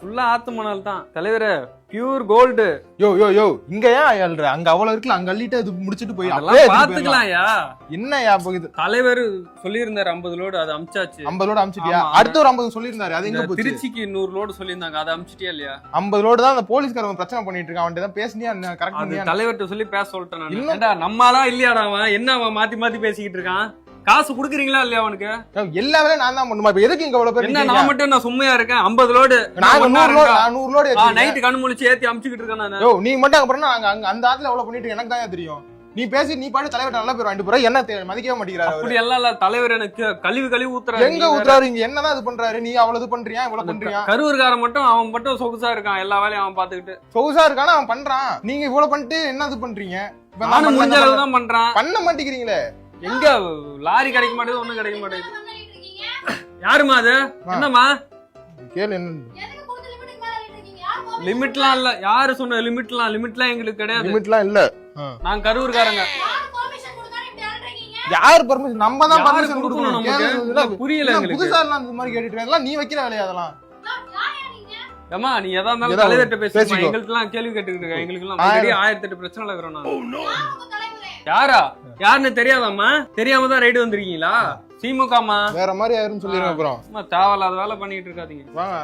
ஃபுல்லா ஆத்து மணல் தான். தலைவரே பியூர் கோல்டு யோ யோ யோ இங்க ஏன் அயல்ற? அங்க அவ்வளவு இருக்குல்ல அங்க அள்ளிட்டு அது முடிச்சிட்டு போய். பாத்துக்கலாம்யா என்னய்யா இப்போ இது தலைவர் சொல்லியிருந்தாரு ஐம்பது லோடு அது அமிச்சாச்சு. ஐம்பது லோடு அமிச்சிட்டியா. அடுத்த ஒரு ஐம்பது சொல்லியிருந்தாரு. அது எங்க போச்சு? திருச்சிக்கு நூறு லோடு சொல்லியிருந்தாங்க. அதை அமிச்சிட்டியா இல்லையா? ஐம்பது லோடு தான் அந்த போலீஸ்காரன் பிரச்சனை பண்ணிட்டு இருக்கான். அவன்கிட்ட தான் பேசினியா கரெக்ட் தலைவர்கிட்ட சொல்லி பேச சொல்லிட்டேன் நம்மளா இல்லையாடா அவன்? என்ன அவன்? மாத்தி மாத்தி பேசிக்கிட்டு இருக்கான்? காசு குடுக்குறீங்களா இல்லையா அவனுக்கு? எல்லா வேலையும் நான் தான் பண்ணுமா இப்ப எதுக்கு இங்க அவ்வளவு பேர் என்ன? நான் மட்டும் நான் சும்மையா இருக்கேன்? ஐம்பது லோடு நாங்க நூறு லோடு நான் நூறு லோடு ஏத்திருக்கேன். நைட்டு கண்ணு முழிச்சு ஏத்தி அமிச்சுக்கிட்டு இருக்கேன் நான். யோ நீ மட்டும் நாங்க அங்க அந்த ஆத்துல எவ்வளவு பண்ணிட்டு எனக்கு தான் தெரியும். நீ பேசி நீ பாட்டு தலைவர் நல்லா பேர் வாங்கிட்டு போற. என்ன மதிக்கவே மாட்டேங்கிறாரு. அப்படி எல்லாம் இல்ல தலைவர் எனக்கு கழிவு கழிவு ஊத்துறாரு. எங்க. ஊத்துறாரு இங்க? என்னதான் இது பண்றாரு? நீ அவ்வளவு இது பண்றியா? இவ்வளவு பண்றியா? கரூர்காரன் மட்டும் அவன் மட்டும் சொகுசா இருக்கான். எல்லா வேலையும் அவன் பாத்துக்கிட்டு. சொகுசா இருக்கானா? அவன் பண்றான். நீங்க இவ்வளவு பண்ணிட்டு என்ன இது பண்றீங்க? இப்ப நான் நானும் முடிஞ்ச பண்ண- அளவு தான் பண்றான். பண்ண மாட்டேங்கிறீங்களே. எங்க? லாரி கிடைக்க மாட்டேங்குது ஒண்ணும் கிடைக்க மாட்டேங்குது. யாருமா அது? என்னம்மா? கேளு என்ன? லிமிட்லாம் இல்ல. யாரு சொன்ன லிமிட்லாம்? லிமிட்லாம் எங்களுக்கு கிடையாது. லிமிட்லாம் இல்ல. நாங்க கரூர்காரங்க. யார் பர்மிஷன் நம்ம தான் பர்மிஷன் கொடுக்கணும் நமக்கு? புரியல. புதுசா எல்லாம் இந்த மாதிரி கேட்டுட்டு இதெல்லாம் நீ வைக்கிற வேலையா அதெல்லாம்? ஏமா நீ எதா இருந்தாலும் தலைவர்கிட்ட பேசிக்கோ. எங்களுக்கு எல்லாம் கேள்வி கேட்டுக்கிட்டு இருக்க எங்களுக்கு எல்லாம் ஆயிரத்தி எட்டு பிரச்சனை இருக்கிறோம் நாங்க யாரா? யாருன்னு தெரியாதாம்மா? தெரியாம தான் ரைடு வந்திருக்கீங்களா? திமுகமா வேற மாதிரி ஆயிருன்னு சொல்லிடுங்க அப்புறம் சும்மா தேவையில்லாத வேலை பண்ணிட்டு இருக்காதீங்க. வாங்க.